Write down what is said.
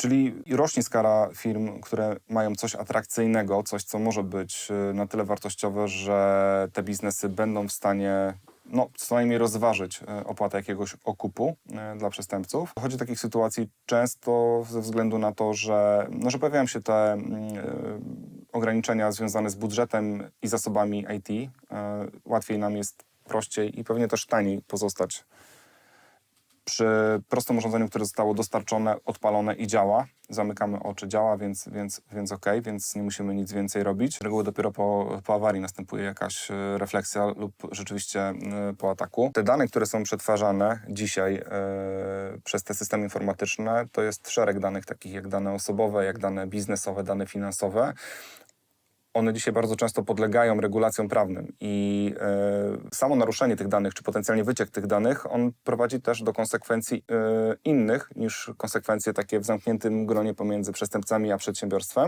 Czyli rośnie skala firm, które mają coś atrakcyjnego, coś, co może być y, na tyle wartościowe, że te biznesy będą w stanie no, co najmniej rozważyć y, opłatę jakiegoś okupu y, dla przestępców. Dochodzi do takich sytuacji często ze względu na to, że, no, że pojawiają się te mm, y, ograniczenia związane z budżetem i zasobami IT. Y, Łatwiej nam jest prościej i pewnie też taniej pozostać przy prostym urządzeniu, które zostało dostarczone, odpalone i działa. Zamykamy oczy, działa, więc, więc, więc okej, więc nie musimy nic więcej robić. Z reguły dopiero po, po awarii następuje jakaś e, refleksja lub rzeczywiście e, po ataku. Te dane, które są przetwarzane dzisiaj e, przez te systemy informatyczne, to jest szereg danych takich jak dane osobowe, jak dane biznesowe, dane finansowe one dzisiaj bardzo często podlegają regulacjom prawnym i e, samo naruszenie tych danych, czy potencjalnie wyciek tych danych, on prowadzi też do konsekwencji e, innych niż konsekwencje takie w zamkniętym gronie pomiędzy przestępcami a przedsiębiorstwem.